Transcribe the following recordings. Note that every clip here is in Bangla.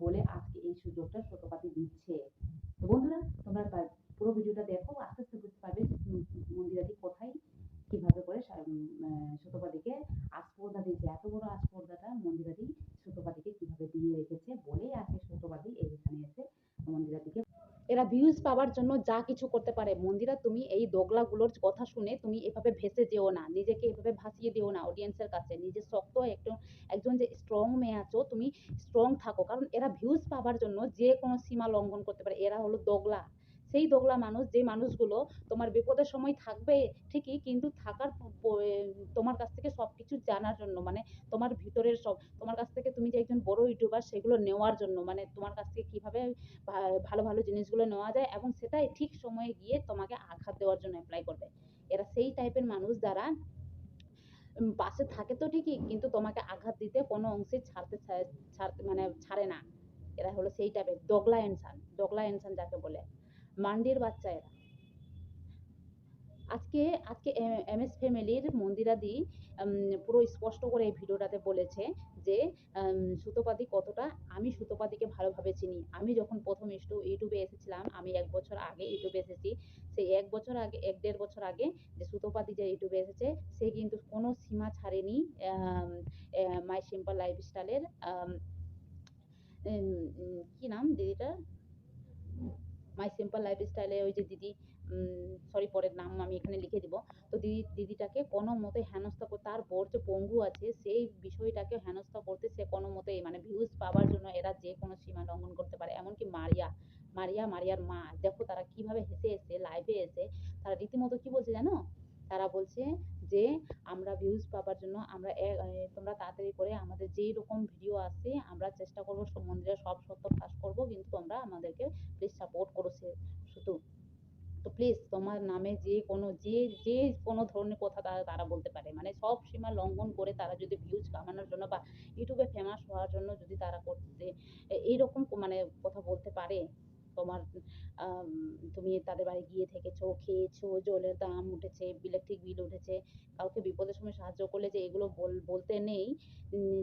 বলে আজকে এই সুযোগটা সুতোপাদি দিচ্ছে তো বন্ধুরা তোমরা তা- পুরো ভিডিওটা দেখো আস্তে আস্তে বুঝতে পারবে যে উম মন্দিরাদি কোথায় কীভাবে করে সা- উম, আহ, সুতোপাদিকে আস্পর্ধা দিয়েছে এত বড় আস্পর্ধাটা মন্দিরাদি সুতোপাদিকে কীভাবে দিয়ে রেখেছে বলেই আজকে সুতোপাদি এইখানে এসে মন্দিরাদিকে এরা ভিউজ পাওয়ার জন্য যা কিছু করতে পারে। মন্দিরা, তুমি এই দোগলাগুলোর কথা শুনে তুমি এভাবে ভেসে যেও না। নিজেকে এভাবে ভাসিয়ে দিও না অডিয়েন্সের কাছে। নিজে শক্ত একটু, একজন যে স্ট্রং মেয়ে আছো, তুমি স্ট্রং থাকো। কারণ এরা ভিউজ পাওয়ার জন্য যে কোনো সীমা লঙ্ঘন করতে পারে। এরা হলো দোগলা। সেই দোগলা মানুষ, যে মানুষগুলো তোমার বিপদের সময় থাকবে ঠিকই, কিন্তু থাকার তোমার কাছ থেকে সব কিছু জানার জন্য মানে তোমার ভিতরের সব তুমি যে একজন বড় ইউটিউবার সেগুলো নেওয়ার জন্য মানে তোমার কাছ থেকে কীভাবে ভালো ভালো জিনিসগুলো নেওয়া যায় এবং সেটাই ঠিক সময়ে গিয়ে তোমাকে আঘাত দেওয়ার জন্য অ্যাপ্লাই করবে। এরা সেই টাইপের মানুষ যারা পাশে থাকে তো ঠিকই, কিন্তু তোমাকে আঘাত দিতে কোনো অংশে ছাড়তে ছাড়- ছাড়তে মানে ছাড়ে না। এরা হলো সেই টাইপের দোগলা ইনসান দোগলা ইনসান যাকে বলে। মান্ডির বাচ্চা এরা। আজকে আজকে এম এস ফ্যামিলির মন্দিরাদি পুরো স্পষ্ট করে এই ভিডিওটাতে বলেছে যে সুতোপাদি কতটা, আমি সুতোপাদিকে ভালোভাবে চিনি। আমি যখন প্রথম ইউটু ইউটিউবে এসেছিলাম, আমি এক বছর আগে ইউটিউবে এসেছি। সেই এক বছর আগে, এক দেড় বছর আগে যে সুতোপাদি যে ইউটিউবে এসেছে, সে কিন্তু কোনো সীমা ছাড়েনি মাই সিম্পল লাইফস্টাইলের কি নাম দিদিটার? মাই সিম্পল লাইফস্টাইলে ওই যে দিদি সরি পরের নাম আমি এখানে লিখে দিব। তো দিদি, দিদিটাকে কোনো মতে হেনস্থা করে, তার বর যে পঙ্গু আছে, সেই বিষয়টাকে হেনস্থা করতে সে কোনো মতেই মানে ভিউজ পাওয়ার জন্য এরা যে কোনো সীমা লঙ্ঘন করতে পারে। এমনকি মারিয়া মারিয়া, মারিয়ার মা, দেখো তারা কীভাবে হেসে এসে লাইভে এসে, তারা রীতিমতো কি বলছে জানো? তারা বলছে যে, আমরা ভিউজ পাওয়ার জন্য আমরা তোমরা তাড়াতাড়ি করে আমাদের যেই রকম ভিডিও আসে, আমরা চেষ্টা করব সব মন্দিরের সব সত্য ফাঁস করব। তোমরা আমাদেরকে প্লিজ সাপোর্ট করো সে শুধু। তো প্লিজ তোমার নামে যে কোনো, যে যে কোনো ধরনের কথা তারা তারা বলতে পারে। মানে সব সীমা লঙ্ঘন করে তারা যদি ভিউজ কামানোর জন্য বা ইউটিউবে ফেমাস হওয়ার জন্য যদি তারা করতে এইরকম মানে কথা বলতে পারে তোমার তুমি তাদের বাড়ি গিয়ে থেকেছো, খেয়েছো, জলের দাম উঠেছে ইলেকট্রিক বিল উঠেছে, কাউকে বিপদের সময় সাহায্য করলে যে এগুলো বল, বলতে নেই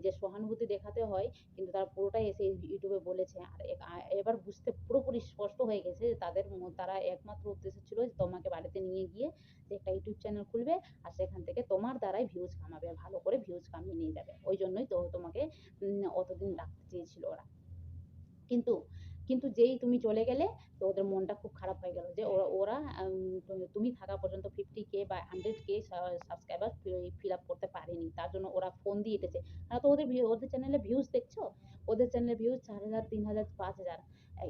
যে সহানুভূতি দেখাতে হয়, কিন্তু তারা পুরোটাই এসে ইউটিউবে বলেছে। আর এবার বুঝতে পুরোপুরি স্পষ্ট হয়ে গেছে যে তাদের তারা একমাত্র উদ্দেশ্য ছিল যে তোমাকে বাড়িতে নিয়ে গিয়ে যে একটা ইউটিউব চ্যানেল খুলবে, আর সেখান থেকে তোমার দ্বারাই ভিউজ কামাবে ভালো করে ভিউজ কামিয়ে নিয়ে যাবে। ওই জন্যই তো তোমাকে অতদিন রাখতে চেয়েছিল ওরা। কিন্তু কিন্তু যেই তুমি চলে গেলে তো ওদের মনটা খুব খারাপ হয়ে গেল যে ওরা ওরা তুমি থাকা পর্যন্ত ফিফটি কে বা hundred K subscriber fill up করতে পারেনি। তার জন্য ওরা ফোন দিয়ে এটেছে। তো ওদের ওদের চ্যানেলে ভিউজ দেখছ? ওদের চ্যানেলে ভিউজ চার হাজার, তিন হাজার, পাঁচ হাজার।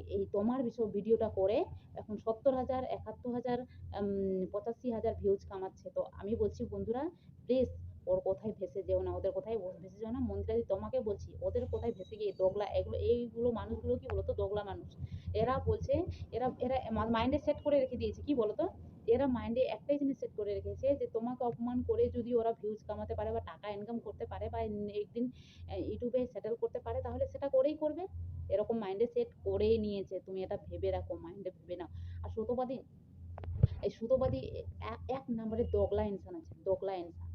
এই- তোমার বিষয় ভিডিওটা করে এখন সত্তর হাজার, একাত্তর হাজার পঁচাশি হাজার ভিউজ কামাচ্ছে। তো আমি বলছি বন্ধুরা প্লিজ ওর কোথায় ভেসে যেও না, ওদের কোথায় ভেসে যেও না মন্দিরাদি তোমাকে বলছি, ওদের কোথায় ভেসে গিয়ে দোগলা, এগুলো, এইগুলো মানুষগুলো কি বলতো, দোগলা মানুষ? এরা বলছে, এরা এরা মাইন্ডে সেট করে রেখে দিয়েছে, কি বলতো? এরা মাইন্ডে একটাই জিনিস সেট করে রেখেছে যে তোমাকে অপমান করে যদি ওরা ভিউজ কামাতে পারে বা টাকা ইনকাম করতে পারে বা একদিন ইউটিউবে সেটেল করতে পারে, তাহলে সেটা করেই করবে। এরকম মাইন্ডে সেট করেই নিয়েছে, তুমি এটা ভেবে রাখো মাইন্ডে ভেবে নাও। আর সুতোবাদী, এই সুতোবাদী এক- এক নম্বরে দোগলা ইনসান আছে, দোগলা ইনসান।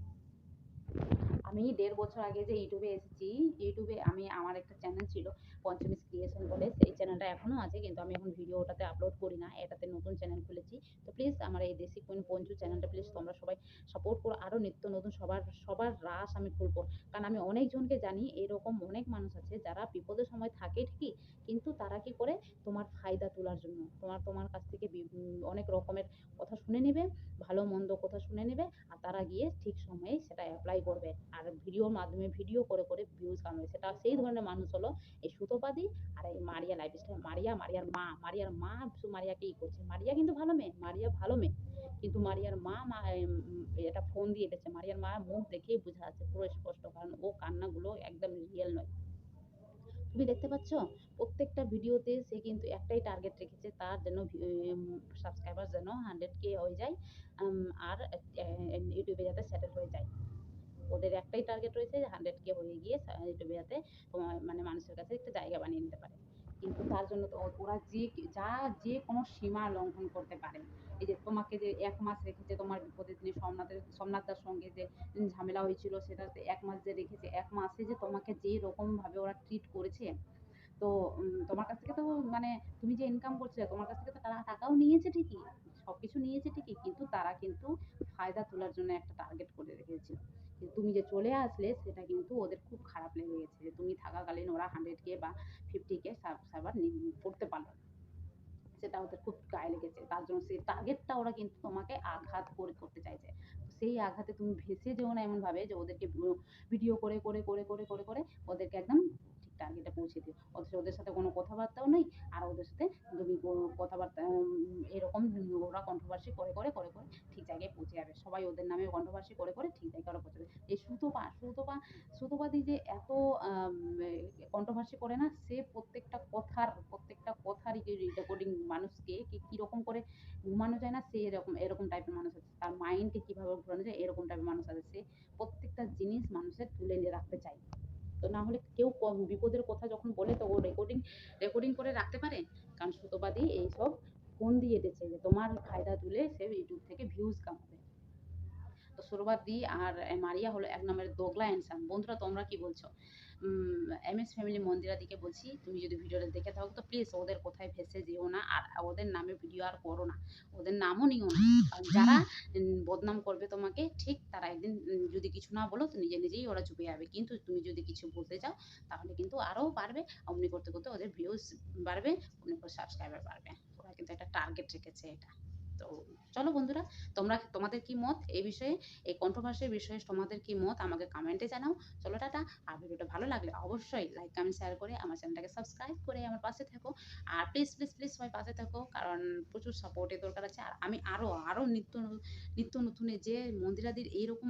আমি দেড় বছর আগে যে ইউটিউবে এসেছি ইউটিউবে আমি, আমার একটা চ্যানেল ছিল পঞ্চমিস ক্রিয়েশন বলে, সেই চ্যানেলটা এখনও আছে, কিন্তু আমি এখন ভিডিও ওটাতে আপলোড করি না, এটাতে নতুন চ্যানেল খুলেছি। তো প্লিজ আমার এই দেশি কুইন পঞ্চু চ্যানেলটা প্লিজ তোমরা সবাই সাপোর্ট করো আরও নিত্য নতুন সবার সবার রাস আমি খুলবো। কারণ আমি অনেকজনকে জানি, এরকম অনেক মানুষ আছে, যারা বিপদের সময় থাকে ঠিকই, কিন্তু তারা কি করে? তোমার ফায়দা তোলার জন্য। তোমার তোমার কাছ থেকে অনেক রকমের কথা শুনে নেবে, ভালো, মন্দ কথা শুনে নেবে তারা গিয়ে ঠিক সময়ে সেটা অ্যাপ্লাই করবে আর ভিডিওর মাধ্যমে ভিডিও করে করে ভিউজ কামাবে। সেটা সেই ধরনের মানুষ হলো এই সুতোপাদি আর এই মারিয়া লাইফস্টাইল মারিয়া, মারিয়ার মা। মারিয়ার মা শুধু মারিয়াকেই করছে। মারিয়া কিন্তু ভালো মেয়ে। মারিয়া ভালো মেয়ে। কিন্তু মারিয়ার মা এটা ফোন দিয়ে এটেছে। মারিয়ার মা মুখ দেখেই বোঝা যাচ্ছে। পুরো স্পষ্ট। কারণ ও কান্নাগুলো একদম রিয়েল নয়। তুমি দেখতে পাচ্ছ? প্রত্যেকটা ভিডিওতে সে কিন্তু একটাই টার্গেট রেখেছে, তার যেন সাবস্ক্রাইবার যেন হান্ড্রেড কে হয়ে যায় আর ইউটিউবে যাতে সেটেল হয়ে যায়। ওদের একটাই টার্গেট রয়েছে যে হান্ড্রেড কে হয়ে গিয়ে ইউটিউবে যাতে মানে মানুষের কাছে একটা জায়গা বানিয়ে নিতে পারে। কিন্তু তার জন্য তো ওরা যে যা যে কোনো সীমা লঙ্ঘন করতে পারে। এই যে তোমাকে যে এক মাস রেখেছে তোমার বিপদের দিনে সোমনাথের সোমনাথদার সঙ্গে যে ঝামেলা হয়েছিল, সেটাতে এক মাস যে রেখেছে, এক মাসে যে তোমাকে যে রকমভাবে ওরা ট্রিট করেছে, তো তোমার কাছ থেকে তো মানে তুমি যে ইনকাম করছিলে, তোমার কাছ থেকে তো তারা টাকাও নিয়েছে ঠিকই সব কিছু নিয়েছে ঠিকই, কিন্তু তারা কিন্তু ফায়দা তোলার জন্য একটা টার্গেট করে কিন্তু তুমি যে চলে আসলে সেটা কিন্তু ওদের খুব খারাপ লেগে গেছে যে তুমি থাকাকালীন ওরা হান্ড্রেড কে বা ফিফটি কে সার্ভার করতে পারল না। সেটা ওদের খুব গায়ে লেগেছে। তার জন্য সেই টার্গেটটা ওরা কিন্তু তোমাকে আঘাত করে, করতে চাইছে। সেই আঘাতে তুমি ভেসে যেও না এমনভাবে যে ওদেরকে ভিডিও করে করে করে করে করে করে ওদেরকে একদম টার্গেটে পৌঁছে দিও। অথচ ওদের সাথে কোনো কথাবার্তাও নেই, আর ওদের সাথে কোনো কথাবার্তা এরকম ওরা কন্ট্রোভার্সি করে করে করে করে ঠিক জায়গায় পৌঁছে যাবে। সবাই ওদের নামে কন্ট্রোভার্সি করে করে ঠিক জায়গায় ওরা পৌঁছে যাবে। এই সুতোপা সুতোপা, সুতোপাদি যে এত কন্ট্রোভার্সি করে না, সে প্রত্যেকটা কথার, প্রত্যেকটা কথারই রেকর্ডিং মানুষকে কীরকম করে ঘুমানো যায় না, সে এরকম এরকম টাইপের মানুষ আছে। তার মাইন্ডকে কীভাবে ঘোরানো যায়, এরকম টাইপের মানুষ আছে। সে প্রত্যেকটা জিনিস মানুষের তুলে নিয়ে রাখতে চায়। তো না হলে কেউ বিপদের কথা যখন বলে তো ও রেকর্ডিং রেকর্ডিং করে রাখতে পারে? কারণ সুতোপাদি এইসব ফোন দিয়ে এটেছে যে তোমার ফায়দা তুলে সে ইউটিউব থেকে ভিউজ কামাবে। তো সুরবাদি আর মারিয়া হলো এক নম্বরের দোগলা ইনসান বন্ধুরা, তোমরা কি বলছো? এম এস ফ্যামিলি মন্দিরা দিকে বলছি, তুমি যদি ভিডিওটা দেখে থাকো, তো প্লিজ ওদের কোথায় ভেসে যেও না, আর ওদের নামে ভিডিও আর করো না। ওদের নামও নিও না। যারা বদনাম করবে তোমাকে, ঠিক তারা একদিন যদি কিছু না বলো, তো নিজে নিজেই ওরা চুপে যাবে। কিন্তু তুমি যদি কিছু বলতে চাও, তাহলে কিন্তু আরও বাড়বে। অমনি করতে করতে ওদের ভিউজ বাড়বে, অমনি করে সাবস্ক্রাইবার বাড়বে। ওরা কিন্তু একটা টার্গেট রেখেছে এটা। তো চলো বন্ধুরা, তোমরা তোমাদের কি মত এই বিষয়ে? এই কন্ট্রোভার্সির বিষয়ে তোমাদের কি মত? আমাকে কমেন্টে জানাও। চলো টাটা। আর ভিডিওটা ভালো লাগলে অবশ্যই লাইক কমেন্ট শেয়ার করে আমার চ্যানেলটাকে সাবস্ক্রাইব করে আমার পাশে থাকো। আর প্লিজ প্লিজ প্লিজ সবাই পাশে থাকো, কারণ প্রচুর সাপোর্টের দরকার আছে। আর আমি আরও আরও নিত্য নিত্য নতুনে যে মন্দিরাদির এইরকম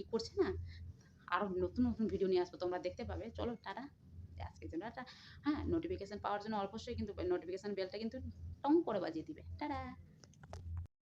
ই করছে না আরও নতুন নতুন ভিডিও নিয়ে আসব, তোমরা দেখতে পাবে। চলো টাটা। আজকের জন্য একটা হ্যাঁ নোটিফিকেশান পাওয়ার জন্য অবশ্যই কিন্তু নোটিফিকেশান বেলটা কিন্তু টং করে বাজিয়ে দিবে। টাটা!